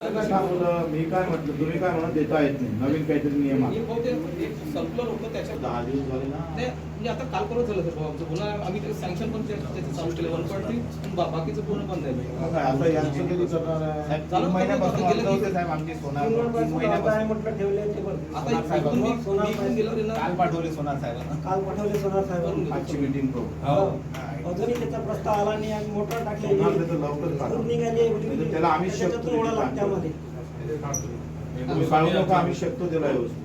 मी काय म्हटलं तुम्ही काय म्हणत देता येत नाही? नवीन काहीतरी नियम हे होतं त्याच्यात. दहा दिवस झाले ना. म्हणजे आता काल परत झालं सर आमचं. पुन्हा आम्ही ते सँक्शन पण त्या- त्याचं चालू केलं. वन पॉईंट बाकीचं पूर्ण बंद आहे. साहेब साहेब, काल पाठवले सोनार काल पाठवले सोनार साहेबांनी आजची मीटिंग करू. हो. अजूनही त्याचा प्रस्ताव आला नाही आम्ही मोटर टाकले लवकर निघाली म्हणजे त्याला आम्ही नका आम्ही शकतो त्याला व्यवस्थित.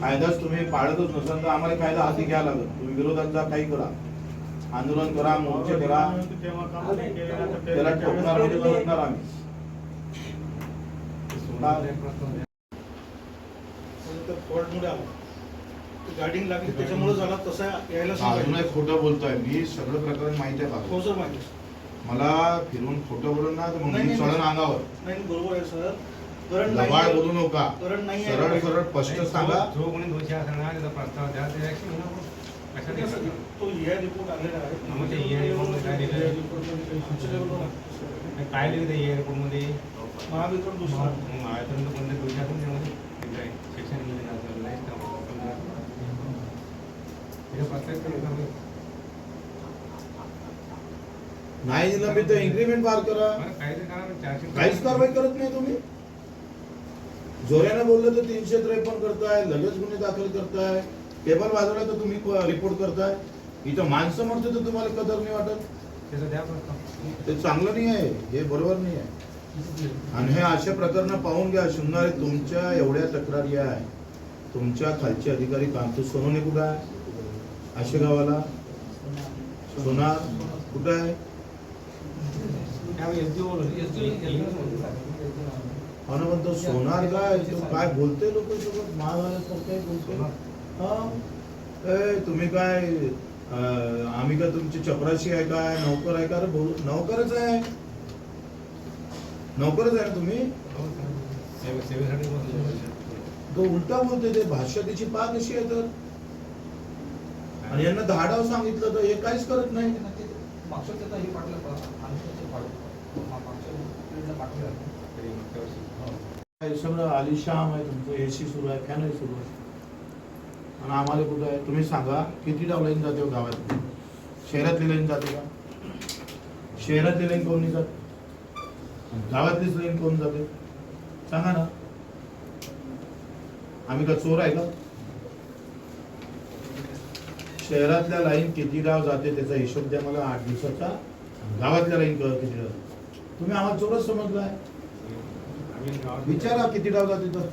कायदाच तुम्ही पाळतच नसाल तर आम्हाला कायदा हाती घ्यावा लागेल. तुम्ही विरोधात जा काही करा. आंदोलन करा मोर्चे करा. त्याला ठोकणार म्हणजे ठोकणार आम्ही. गार्डिंग लागली त्याच्यामुळे झाला तसा यायला खोटं बोलतोय मी. सगळं प्रकरण माहिती आहे हो सर माहिती मला फिरून खोटं बोलून ना तर मग नाही, मी नाही, चढण नाही. अंगावर नाही बरोबर आहे सर. लबाड बोलू नाही नका. करंट नाही आहे. सरळ सरळ स्पष्ट सांगा. जो कोणी दोषी असणार त्याचा प्रस्ताव द्या ते येतात तो EI आलेला आहे. मग ते EI report मध्ये काय लिहिलंय? EI report मध्ये काही सूचना नाही. काय लिहिलं त्या या रिपोर्टमध्ये महावितरण दुसरा. मग आयतन कोणते दोषी असेल त्यामध्ये? शिक्षण का आपण जरा- हे ठिकाणी नाही दिलं मी तर इन्क्रीमेंट बार करा. काहीच कारवाई करत नाही तुम्ही. जोऱ्याने बोललं तर तीनशे त्रेपन्न करताय लगेच गुन्हे दाखल करताय. टेबल वाजवला तर तुम्ही रिपोर्ट करताय. इथं माणसं म्हणतो तर तुम्हाला कदर नाही वाटत. ते चांगलं नाही आहे हे बरोबर नाही आहे. आणि हे अशा प्रकरण पाहून घ्या शिवणारे तुमच्या एवढ्या तक्रारी आहे. तुमच्या खालचे अधिकारी कांतू सोनवणे कुठं आहे? आशे गावाला सोनार कुठं आहे? त्यावेळी SDO बोलवलं. हो ना पण तो सोनार काय तो काय बोलते लोक सोबत महागासारखं बोलते ए तुम्ही काय आम्ही का तुमची चपराशी आहे काय नौकर आहे का? नौकरच आहे. नौकरच आहे ना तुम्ही. तो उलटा बोलते ते भाषा त्याची पा कशी आहे तर? आणि यांना दहा डाव सांगितलं तर हे काहीच करत नाही मागच्या त्याचा हे पाठलं आमच्या मागच्या पिरियडला पाठवलं तरी मागच्या वर्षी. हे सगळं आलिशाम आहे तुमचं ए सी सुरू आहे फॅनही सुरू आहे. आणि आम्हाला कुठं आहे तुम्ही सांगा किती डाव लाईन जाते हो गावात? शहरातली लाईन जाते का? शहरातली लाईन कोण नाही जात? गावातलीच लाईन कोण जाते? सांगा ना. आम्ही का चोर आहे का? शहरातल्या लाईन किती डाव जाते त्याचा हिशोब द्या मला आठ दिवसाचा. गावातल्या लाईन किती डाव तुम्ही आम्हाला चोरच समजलाय. विचारा किती डाव जाते तर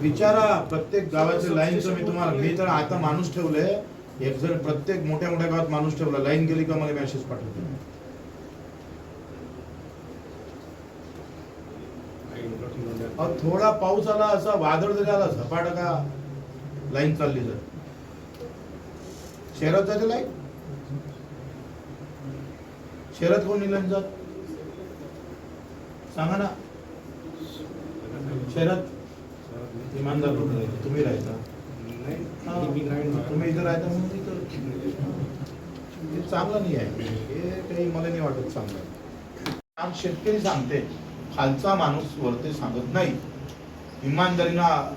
विचारा प्रत्येक गावाचं लाईनचं मी तुम्हाला मी तर आता माणूस ठेवलंय. एक जण प्रत्येक मोठ्या मोठ्या गावात माणूस ठेवला लाईन गेली का मला मेसेज पाठवतो. थोडा पाऊस आला असा वादळ जरी आला झपाटा का? लाईन चालली जर. शहरात जाते लाईन? शहरात कोण लाईन जात सांगा ना. शहरात इमानदार लोक राहतात. तुम्ही राहता? हा. तुम्ही इथं राहता म्हणून इथं चांगलं नाही आहे. हे काही मला नाही वाटत चांगलं. काम शेतकरी सांगते खालचा माणूस वरते सांगत नाही. इमानदारीनं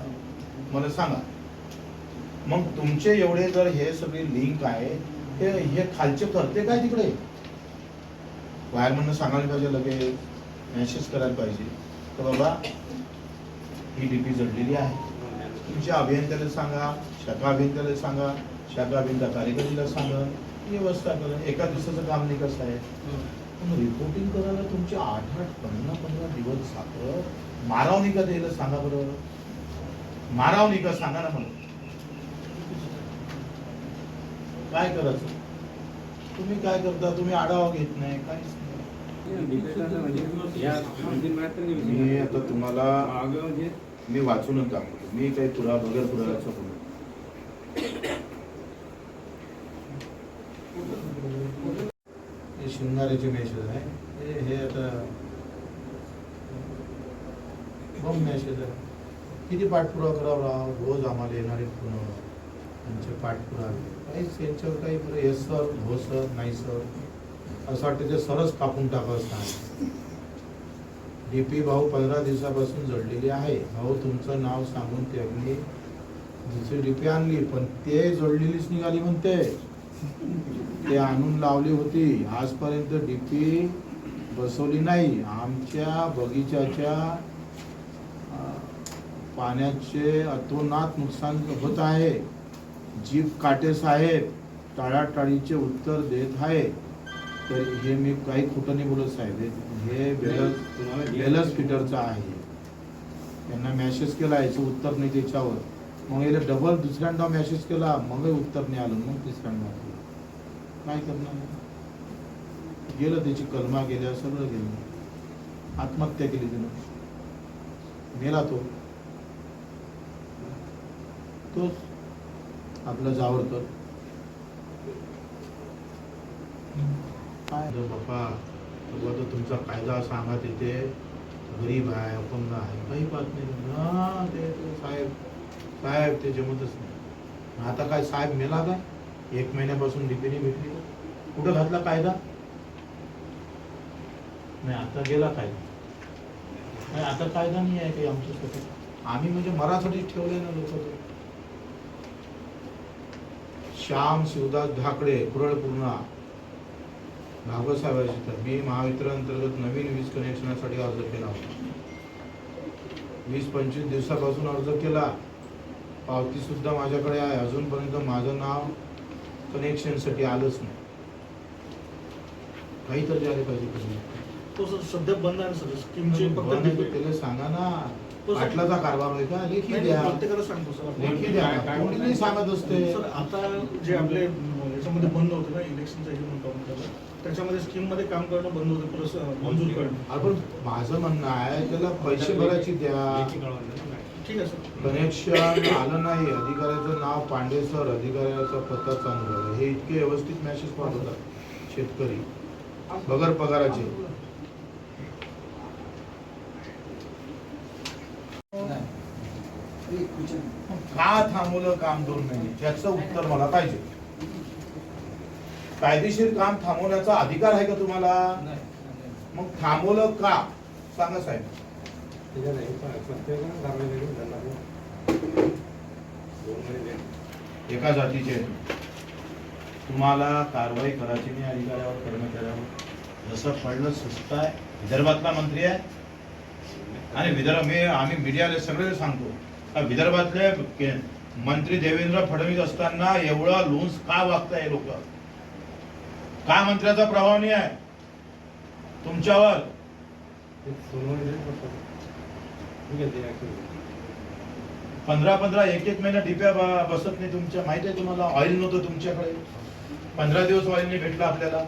मला सांगा. मग तुमचे एवढे जर हे सगळे लिंक आहे हे हे खालचे करते काय तिकडे? वायरमॅननं सांगायला पाहिजे लगेच. मेसेज करायला पाहिजे. तर बाबा ही डीपी जडलेली आहे. तुमच्या अभियंत्याला सांगा शाखा अभियंत्याला सांगा शाखा अभियंता कार्यकारीला सांगा व्यवस्था करा. एका दिवसाचं काम नाही कसं आहे पण रिपोर्टिंग करायला तुमचे आठ आठ पंधरा पंधरा दिवस जातं माराव नाही का द्यायला सांगा बरोबर माराव नाही का सांगा ना मला? काय करायचं? तुम्ही काय करता? तुम्ही आढावा घेत नाही काहीच मी आता तुम्हाला म्हणजे मी वाचूनच दाखवतो. मी काही पुरा बगर पुराव्याचं बोलत हे शिवणाऱ्याचे मेसेज आहे. हे आता बम मेसेज आहे. किती पाठपुरावा करावा राव? रोज आम्हाला येणारे फोन त्यांचे पाठपुरावे. काहीच त्यांच्यावर काही बरं येस सर हो सर नाही सर असं वाटतं ते सरच कापून टाकावं सांग डीपी भाऊ पंधरा दिवसापासून जळलेली आहे. भाऊ तुमचं नाव सांगून त्यांनी दुसरी डीपी आणली पण ते जोडलेलीच निघाली म्हणते. ते आणून लावली होती. आजपर्यंत डीपी बसवली नाही. आमच्या बगीचाच्या पाण्याचे अतोनात नुकसान होत आहे. जीप काटे साहेब टाळाटाळीचे उत्तर देत आहे. तर हे मी काही खोटं नाही बोलत साहेब. हे- बेलस बेलस फिटरचं आहे. त्यांना मेसेज केला याचं उत्तर नाही त्याच्यावर. मग याला डबल दुसऱ्यांदा मेसेज केला मग उत्तर नाही आलं मग तिसऱ्यांदा. काय करणार? गेलं त्याची कलमा गेल्या सगळं गेलं. आत्महत्या केली त्यानं. मेला तो. तोच आपला जावरकर काय रे बापा तेव्हा तुमचा कायदा सांगा तिथे. गरीब आहे अपंग आहे. काही बात नाही. ना ते साहेब साहेब ते जमतच नाही. आता काय साहेब मेला काय एक महिन्यापासून डीपीने भेटली कुठं घातला कायदा? नाही आता गेला कायदा. नाही आता कायदा नाही आहे काही आमच्यासाठी आम्ही म्हणजे मराठीत ठेवले ना लोक श्याम शिवदास ढाकळे कुरळपूर्णा. पूर्णा भागवसाहेबाची तर मी महावितरण अंतर्गत नवीन वीज कनेक्शनासाठी अर्ज केला होता. वीस पंचवीस दिवसापासून अर्ज केला. पावती सुद्धा माझ्याकडे आहे. अजूनपर्यंत माझं नाव कनेक्शनसाठी आलंच नाही. काहीतरी आले पाहिजे. कधी. तो सध्या बंद आहे ना सर स्कीमचे त्याला सांगा ना. पाटलाचा कारभार आहे का? लेखी द्या. प्रत्येकाला सांगतो सर. लेखी द्या. कोणी नाही सांगत असते. सर आता जे आपले याच्यामध्ये बंद होते ना इलेक्शनचं हे म्हणतो त्याच्यामध्ये स्कीममध्ये काम करणं बंद होतं प्लस मंजूर करणं. आपण माझं म्हणणं आहे त्याला पैसे भरायची द्या. ठीक आहे सर. कनेक्शन आलं नाही. अधिकाऱ्याचं नाव पांडे सर अधिकाऱ्याचा पत्ता चांगला. हे इतके व्यवस्थित मेसेज पाठवतात शेतकरी. बगर पगाराचे. का थांबवलं काम दोन महिने त्याचं उत्तर मला पाहिजे. कायदेशीर काम थांबवण्याचा अधिकार आहे का तुम्हाला? नाही मग थांबवलं का? सांगा साहेब. एका जातीचे तुम्हाला कारवाई करायची नाही अधिकाऱ्यावर कर्मचाऱ्यावर. जसं पडलं सुस्त आहे. विदर्भातला मंत्री आहे. आणि विदर्भ मी आम्ही मीडियाला सगळे सांगतो. विदर्भातले मंत्री देवेंद्र फडणवीस असताना एवढं लुन्स का वागताय लोक? का मंत्र्याचा प्रभाव नाही आहे? तुमच्यावर. पंधरा पंधरा एक एक महिना डिप्या बसत नाही तुमच्या. माहिती आहे तुम्हाला? ऑइल नव्हतं तुमच्याकडे. पंधरा दिवस ऑइल नाही भेटलं आपल्याला.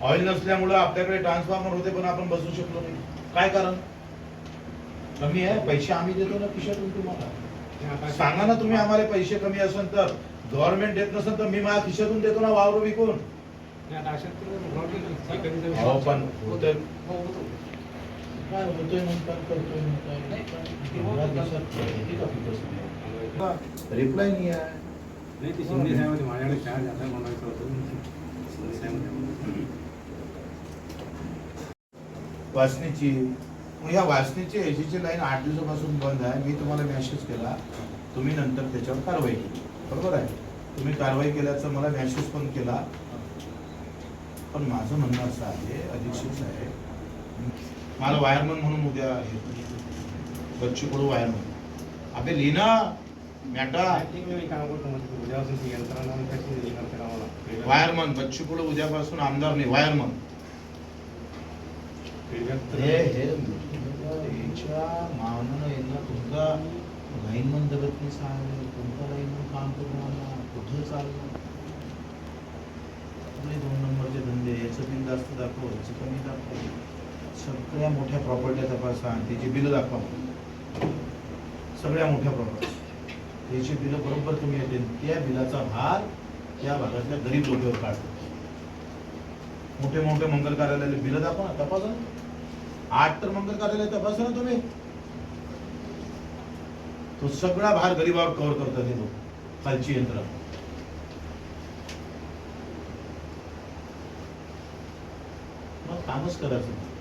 ऑइल नसल्यामुळं आपल्याकडे ट्रान्सफॉर्मर होते पण आपण बसू शकलो नाही. काय कारण? कमी आहे पैसे आम्ही देतो ना खिशातून तुम्हाला. सांगा ना तुम्ही आम्हाला पैसे कमी असेल तर. गव्हर्नमेंट देत नसेल तर मी माझ्या खिशातून देतो ना वावर विकून. हे पण होतंय. हो होतो. काय होतोय म्हणतात करतोय रिप्लाय नाही आहे. नाही, ते शिंदे साहेबांचे माझ्याकडे चार्ज आता म्हणायचं होतं. शिंदे साहेबांचे. वासनीची मग ह्या वासनीची एसीची लाईन आठ दिवसापासून बंद आहे. मी तुम्हाला मेसेज केला. तुम्ही नंतर त्याच्यावर कारवाई केली. बरोबर आहे? तुम्ही कारवाई केल्याचं मला मेसेज पण केला. पण माझं म्हणणं असं आहे अधीक्षक साहेब मला वायरमन म्हणून उद्या हे बच्चू कडू वायरमन अबे लिहिना मॅटा. वायरमन बच्चू कडू उद्यापासून आमदार नाही वायरमन हे हे तुमच्या मावनानं यांना तुमचा लाईनमन जगत नाही सांग तुमचा लाईनमन काम करून आला कुठं चाललं आपले दोन नंबरचे धंदे याचं बिल जास्त दाखव याचं कमी दाखव. सगळ्या मोठ्या प्रॉपर्ट्या तपासा आणि त्याची बिलं दाखवा. सगळ्या मोठ्या प्रॉपर्टी त्याची बिलं बरोबर तुम्ही येते त्या बिलाचा भार त्या भागातल्या गरीब लोकांवर काढतो मोठे मोठे मंगल कार्यालयाला बिलं दाखवा ना तपासा. आठ तर मंगल कार्यालय तपासा ना तुम्ही. तो सगळा भार गरीबावर कव्हर करतात हे लोक. खालची यंत्र मग कामच करायचं.